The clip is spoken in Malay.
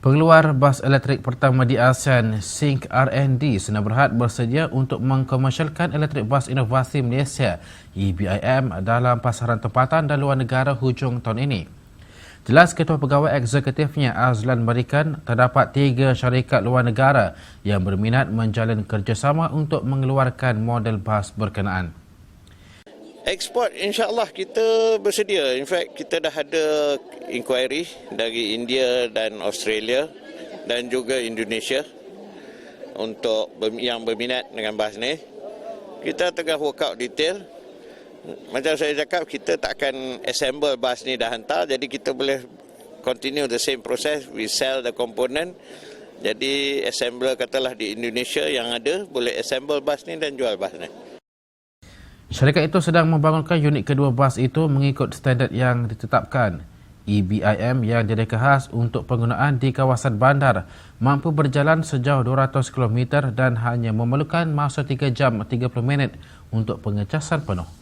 Pengeluar bas elektrik pertama di ASEAN, Sync R&D, Sena Berhad bersedia untuk mengkomersialkan elektrik bas inovasi Malaysia, EBIM, dalam pasaran tempatan dan luar negara hujung tahun ini. Jelas Ketua Pegawai Eksekutifnya Azlan berikan terdapat tiga syarikat luar negara yang berminat menjalin kerjasama untuk mengeluarkan model bas berkenaan. Ekspor insyaAllah kita bersedia. In fact kita dah ada inquiry dari India dan Australia dan juga Indonesia untuk yang berminat dengan bahas ni. Kita tengah work out detail. Macam saya cakap kita tak akan assemble bas ni dah hantar jadi kita boleh continue the same process. We sell the component. Jadi assembler katalah di Indonesia yang ada boleh assemble bas ni dan jual bas ni. Syarikat itu sedang membangunkan unit kedua bas itu mengikut standard yang ditetapkan. EBIM yang direka khas untuk penggunaan di kawasan bandar mampu berjalan sejauh 200 km dan hanya memerlukan masa 3 jam 30 minit untuk pengecasan penuh.